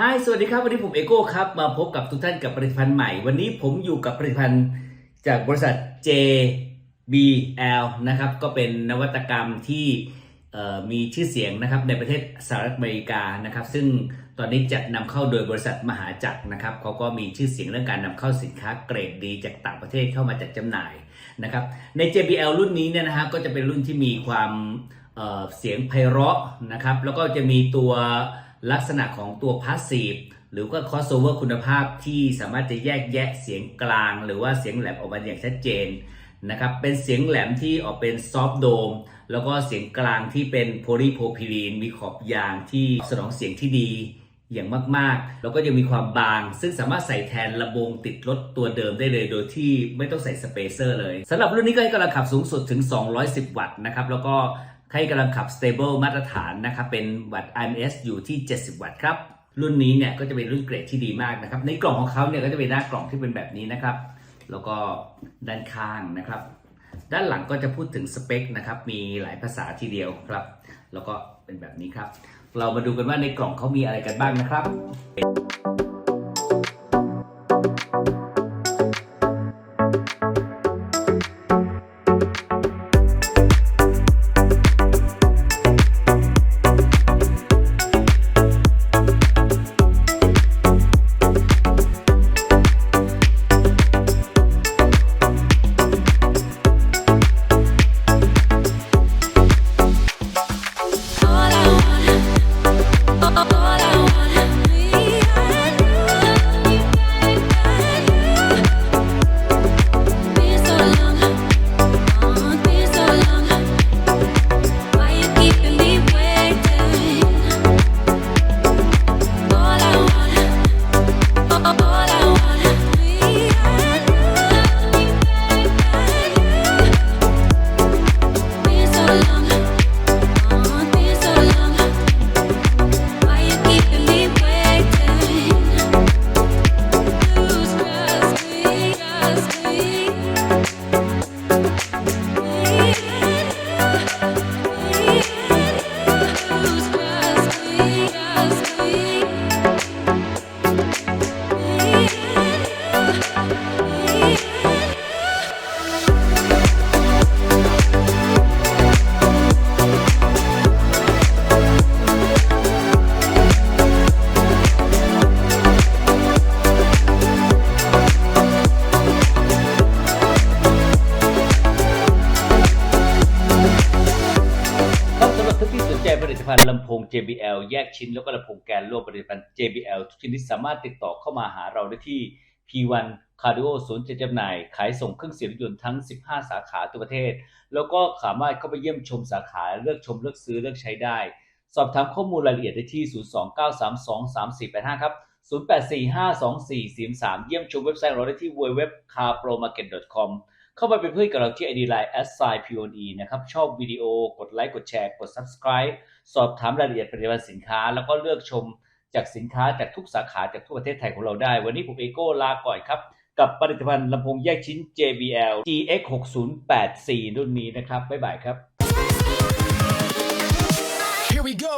ฮายสวัสดีครับ วันนี้ผมเอโก้ครับ มาพบกับทุกท่านกับผลิตภัณฑ์ใหม่ วันนี้ผมอยู่กับผลิตภัณฑ์จากบริษัท JBL นะครับ ก็เป็นนวัตกรรมที่มีชื่อเสียงนะครับในประเทศสหรัฐอเมริกานะครับ ซึ่งตอนนี้จัดนำเข้าโดยบริษัทมหาจักรนะครับเขาก็มีชื่อเสียงเรื่องการนำเข้าสินค้าเกรดดี จากต่างประเทศเข้ามาจัดจำหน่ายนะครับใน JBL รุ่นนี้เนี่ยนะฮะก็จะเป็นรุ่นที่มีความเเสียงไพเราะนะครับแล้วก็จะมีตัว ลักษณะของตัวพาสซีฟหรือว่า crossover คุณภาพที่สามารถจะแยกแยะเสียงกลาง หรือว่าเสียงแหลมออกมาอย่างชัดเจนนะครับเป็นเสียงแหลมที่ออกเป็นซอฟโดมแล้วก็เสียงกลางที่เป็นโพลีโพพิลีนมีขอบยางที่สนองเสียงที่ดีอย่างมากๆ แล้วก็ยังมีความบาง ซึ่งสามารถใส่แทนลำโพงติดรถตัวเดิมได้เลย โดยที่ไม่ต้องใส่สเปเซอร์เลยสำหรับรุ่นนี้ก็ให้กำลังขับสูงสุดถึง 210 วัตต์นะครับ แล้วก็ ให้กำลังขับ stable มาตรฐานนะครับ เป็นวัตต์ IMS อยู่ที่ 70 วัตต์ครับ รุ่นนี้เนี่ยก็จะเป็นรุ่นเกรดที่ดีมากนะครับ ในกล่องของเขาเนี่ยก็จะเป็นหน้ากล่องที่เป็นแบบนี้นะครับ แล้วก็ด้านข้างนะครับ ด้านหลังก็จะพูดถึงสเปคนะครับ มีหลายภาษาทีเดียวครับ แล้วก็เป็นแบบนี้ครับ เรามาดูกันว่าในกล่องเขามีอะไรกันบ้างนะครับ ลิตภัณฑ์ลำโพง JBL แยกชิ้นแล้วก็ลำโพงแกนรวมผลิตภัณฑ์ JBL ทุกชนิดสามารถติดต่อเข้ามาหาเราได้ที่ P1 Cardio ศูนย์จำหน่าย ขายส่งเครื่องเสียงรถยนต์ทั้ง 15 สาขาทั่วประเทศ แล้วก็สามารถเข้าไปเยี่ยมชมสาขาเลือกชมเลือกซื้อเลือกใช้ได้ สอบถามข้อมูลรายละเอียดได้ที่ 029323485 ครับ 08452443 เยี่ยมชมเว็บไซต์เราได้ที่ www.carpromarket.com เข้ามาเป็นเพื่อนกับเราที่ ID Line s i p o n e นะครับ ชอบวิดีโอกดไลค์ กดแชร์ กด subscribe สอบถามรายละเอียดผลิตภัณฑ์สินค้า แล้วก็เลือกชมจากสินค้าจากทุกสาขาจากทั่วประเทศไทยของเราได้ วันนี้ผมเอโก้ลาก่อนครับ กับผลิตภัณฑ์ลำโพงแยกชิ้น JBL GX 6084รุ่นนี้นะครับ บ๊ายบายครับ Here we go.